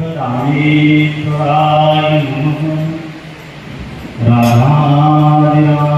रामेश्वराय नमः राधादिराम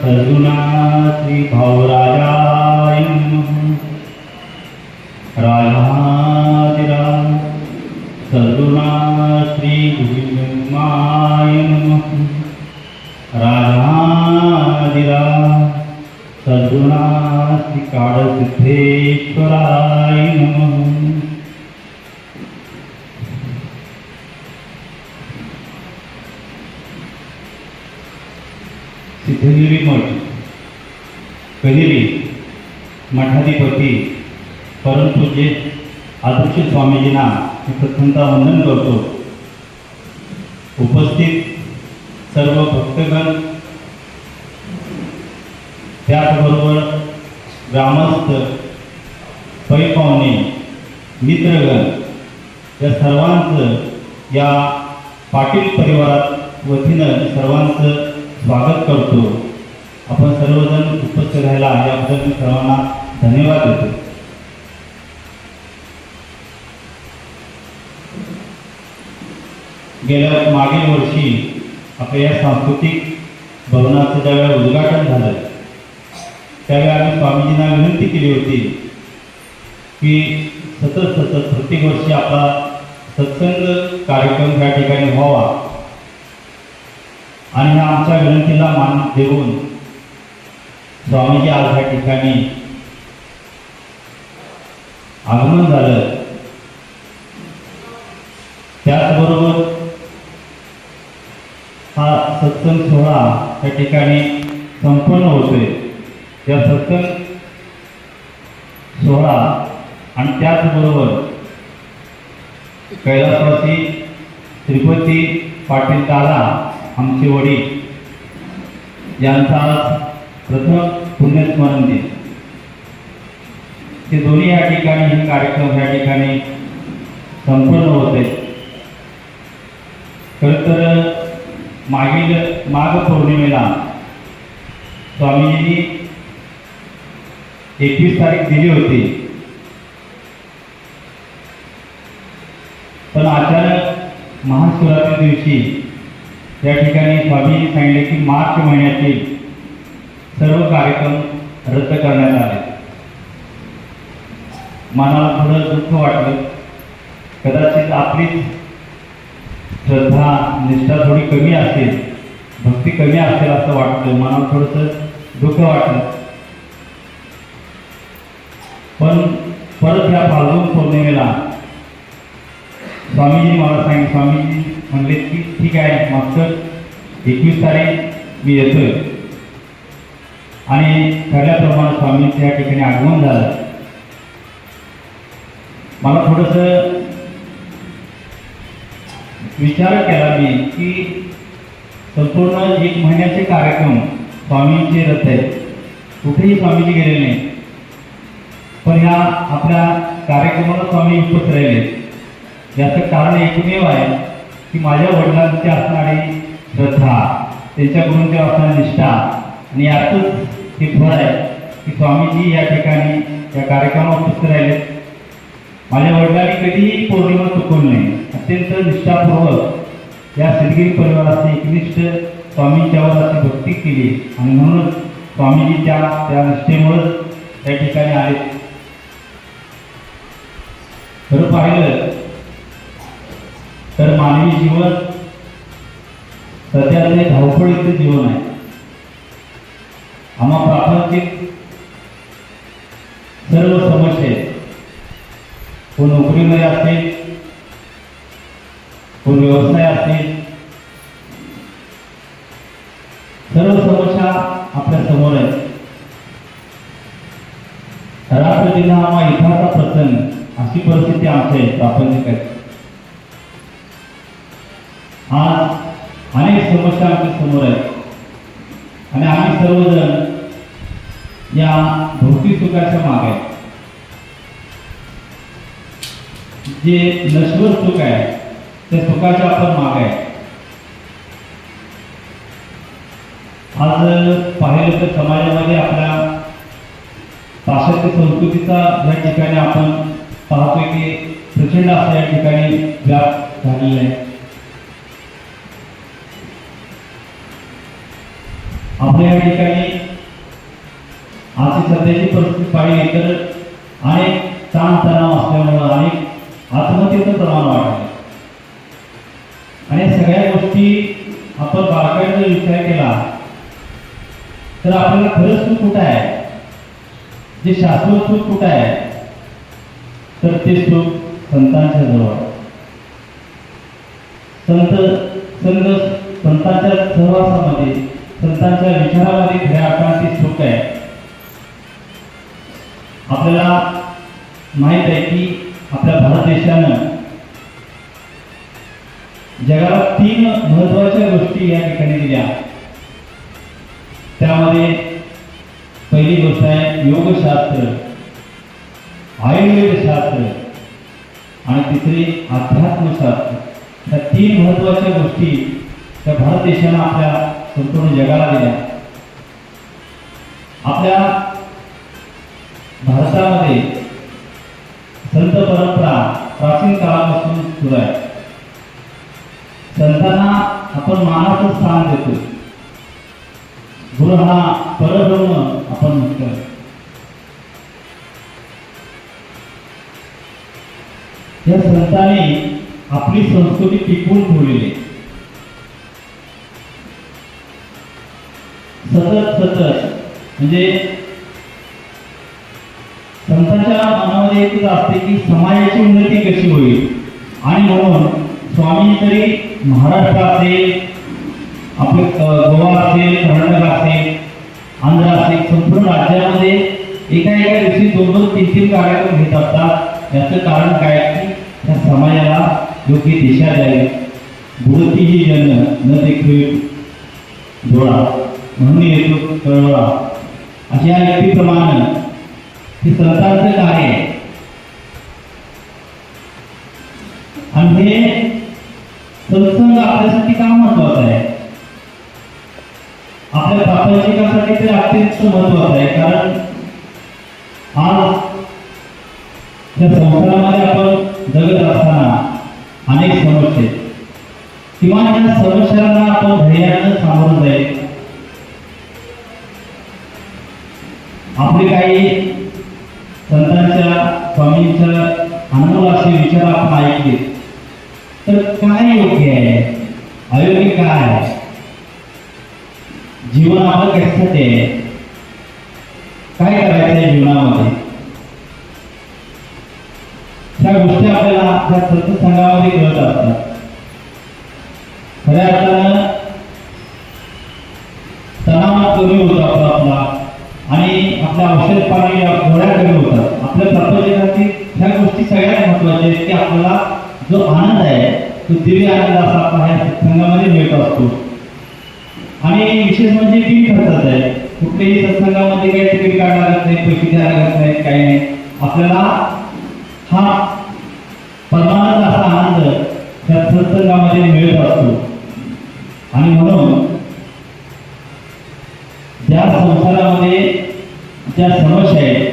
सद्गुणा श्री भाऊराजाय सिद्धगिरी मठ. कनेरी मठाधिपती जे आदर्श स्वामीजींना मी प्रथमता वंदन करतो. उपस्थित सर्व भक्तगण त्याचबरोबर ग्रामस्थ पैपावणे मित्रगण या सर्वांचं या पाटील परिवारात वतीनं सर्वांचं स्वागत करतो. आपण सर्वजण उपस्थित राहायला याबद्दल मी सर्वांना धन्यवाद देतो. गेल्या मागील वर्षी आपल्या या सांस्कृतिक भवनाचं ज्यावेळेला उद्घाटन झालं त्यावेळी आम्ही स्वामीजींना विनंती केली होती की सतत सतत प्रत्येक वर्षी आपला सत्संग कार्यक्रम या ठिकाणी व्हावा. आणि ह्या आमच्या विनंतीला मान देऊन स्वामीजी आज ह्या ठिकाणी आगमन झालं. त्याचबरोबर हा सत्संग सोहळा त्या ठिकाणी संपन्न होतोय. या सत्संग सोहळा आणि त्याचबरोबर कैलासवासी श्रीपती पाटील दादा आमचे वडील यांचा आज प्रथम पुण्यस्मरण दिन. ते दोन्ही या ठिकाणी हे कार्यक्रम या ठिकाणी संपन्न होते. खरं तर मागील माघ पौर्णिमेला स्वामीजींनी एकवीस तारीख दिली होती. पण अचानक महाशिवरात्री दिवशी या ठिकाणी स्वामींनी सांगितले की मार्च महिन्यातील सर्व कार्यक्रम रद्द करण्यात आले. मनाला थोडं दुःख वाटलं. कदाचित आपलीच श्रद्धा निष्ठा थोडी कमी असेल भक्ती कमी असेल असं वाटतं. मनाला थोडंसं दुःख वाटलं. पण परत या फाल्गुन पौर्णिमेला स्वामीजी मला सांगितलं स्वामीजी म्हणले की ठीक आहे मागचं एकवीस तारीख मी येतोय. आणि ठरल्याप्रमाणे स्वामी या ठिकाणी आगमन झालं. मला थोडंसं विचार केला मी की संपूर्ण एक महिन्याचे कार्यक्रम स्वामींचे रथ आहेत. कुठेही स्वामीजी गेले नाही. पण ह्या आपल्या कार्यक्रमाला स्वामी उपस्थित राहिले. याचं कारण एकमेव आहे. की माझ्या वडिलांची असणारी श्रद्धा त्यांच्याकडून ते असणारी निष्ठा आणि यातच हे फळ आहे की स्वामीजी या ठिकाणी या कार्यक्रमात उपस्थित राहिले माझ्या वडिलांनी कधीही पौर्णिमा चुकवली नाही अत्यंत निष्ठापूर्वक या सिद्धगिरी परिवाराचे एकनिष्ठ स्वामींच्यावर अशी भक्ती केली आणि म्हणूनच स्वामीजीच्या त्या निष्ठेमुळेच त्या ठिकाणी आले खरं पाहिलं तर मानवी जीवन सध्याचे धावपळीचे जीवन आहे. आम्हा प्रापंचिक सर्व समस्या आहेत. कोण नोकरीमध्ये असतील कोण व्यवसाय असतील सर्व समस्या आपल्यासमोर आहेत. रात्र जिल्हा आम्हा इथाचा प्रसंग अशी परिस्थिती आमची आहे प्रापंचिक आहे समस्या आमच्यासमोर आहे. आणि आम्ही सर्वजण या भौतिक सुखाच्या मागे आहे जे नश्वर सुख आहे त्या सुखाच्या आपण माग आहे आज पाहिलं तर समाजामध्ये आपल्या पाश्चात्य संस्कृतीचा या ठिकाणी आपण पाहतोय की प्रचंड असं या ठिकाणी व्याप झालेला आहे. आपल्या या ठिकाणी आजची सध्याची परिस्थिती पाहिली तर अनेक ताणतणाव असल्यामुळं अनेक आत्महत्येचं प्रमाण वाढलं. आणि सगळ्या गोष्टी आपण बारकाईने जर विचार केला तर आपल्याला खरंच सुख कुठं आहे? जे शाश्वत सुख कुठं आहे? तर ते सुख संतांच्या जवळ. संत संत संतांच्या सहवासामध्ये संतांच्या विचारामध्ये खऱ्या अर्थाने सुख आहे. आपल्याला माहीत आहे की आपल्या भारत देशानं जगाला तीन महत्वाच्या गोष्टी या ठिकाणी दिल्या. त्यामध्ये पहिली गोष्ट आहे योगशास्त्र आयुर्वेदशास्त्र आणि तिसरी अध्यात्मशास्त्र. ह्या तीन महत्वाच्या गोष्टी त्या भारत देशानं आपल्या संपूर्ण जगाला दिल्या. आपल्या भारतामध्ये संत परंपरा प्राचीन काळापासून सुरू आहे. संतांना आपण मानाचं स्थान देतो. गुरु हा परब्रह्म आपण म्हणतो या संतांनी आपली संस्कृती टिकवून ठेवलेली आहे. सतत सतत. म्हणजे संतांच्या मनामध्ये एकच असते की समाजाची उन्नती कशी होईल? आणि म्हणून स्वामी तरी महाराष्ट्र असेल आपले गोवा असेल कर्नाटक असेल आंध्र असेल संपूर्ण राज्यामध्ये एका एका दिवशी दोन दोन तीन तीन कार्यक्रम घेत असतात. याचं कारण काय? की त्या समाजाला योग्य दिशा द्यावी. बुडती ही जन न देखील डोळा. म्हणून येतो कळवळा अशा व्यक्तीप्रमाणे हे सरकारचे कार्य आहे आणि हे सत्संग आपल्यासाठी का महत्त्वाचा आहे आपल्या प्रापंचिकासाठी ते अत्यंत महत्वाचं आहे कारण आज या संसारामध्ये आपण जगत असताना अनेक समस्या आहेत. किंवा या समस्यांना आपण धैर्यानं सामोरं जाईल आपले काही संतांच्या स्वामींच्या अनुभव असे विचार आपण ऐकले. तर काय योग्य आहे? अयोग्य काय? आहे जीवन आपलं कशासाठी आहे? काय करायचं आहे जीवनामध्ये? त्या गोष्टी आपल्याला त्या सत्संगामध्ये कळत असतात. खऱ्या अर्थानं तणाव कमी होतो आपला आपला आणि आपल्या औषध पाणी या गोळ्या कमी होतात आपल्या प्रपंचातील ह्या गोष्टी सगळ्यात महत्त्वाच्या आहेत की आपल्याला जो आनंद आहे तो दिव्य आनंद असा आपला ह्या सत्संगामध्ये मिळत असतो. आणि विशेष म्हणजे बिन खर्चाचं आहे. कुठल्याही सत्संगामध्ये काही तिकीट काढावं लागत नाही पैसे द्यायला लागत नाही काही नाही. आपल्याला हा परमानंद असा आनंद त्या सत्संगामध्ये मिळत असतो. आणि म्हणून ज्या संसारामध्ये ज्या समस्या आहेत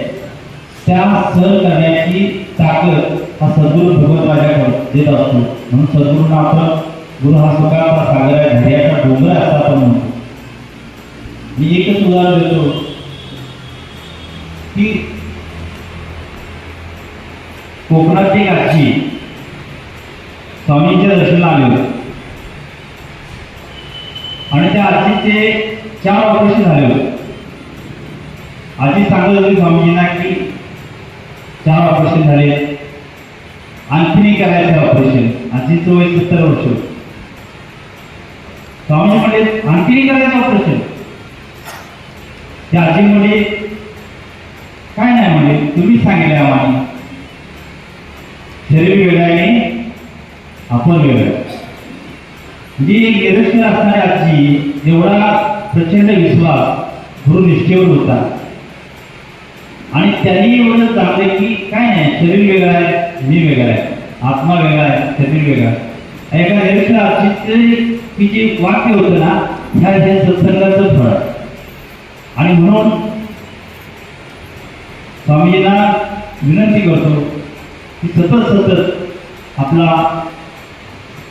त्या सहन करण्याची ताकद हा सद्गुरू भगवत राजाकडे देत असतो. म्हणून सद्गुरूंना आपण गुरु हा सुखाचा सागर आहे धैर्याचा डोंगर आहे असं आपण म्हणतो. मी एकच उदाहरण देतो. की कोकणात एक आजी स्वामींच्या दर्शनाला आले होते. आणि त्या आजीचे चार ऑपरेशन झाले होते चांगलं सांगत स्वामीजींना की चार ऑपरेशन झाले. आणखीनही करायचं ऑपरेशन आजीचं वय सत्तर वर्ष. स्वामीजी म्हणजे आणखीनही करायचं ऑपरेशन त्या आजी म्हणजे काय नाही म्हणजे तुम्ही सांगितलं आम्हाला. शरीर वेगळं आहे आपण वेगळं आहे. म्हणजे निरक्षर असणारी आजी एवढा प्रचंड विश्वास गुरुनिष्ठेवर होता. त्याही त्यांनी एवढं की काय नाही शरीर वेगळं आहे मी वेगळा आहे आत्मा वेगळा आहे शरीर वेगळा आहे. एका रेखा आजीचं जे वाक्य होतं ना ह्या हे सत्संगाचं फळ आणि म्हणून स्वामींना विनंती करतो की सतत सतत आपला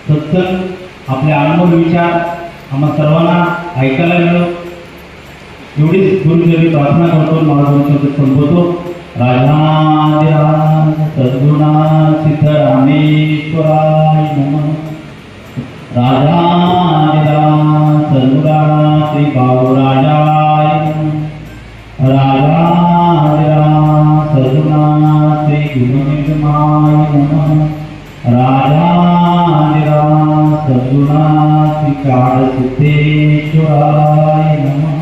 सत्संग आपले अनुभव विचार आम्हा सर्वांना ऐकायला मिळो. एवढीच गुरुदेवी प्रार्थना करतो मला संबोधतो. शब्द सद्गुणा सिद्धरामेश्वराय नम. राजाधिराज सद्गुणा श्री बाबूराजाय नमः. सद्गुणा श्री गुरुनिगमाय नम. राजाधिराज सद्गुणा श्री काळसिद्धेश्वराय नमः.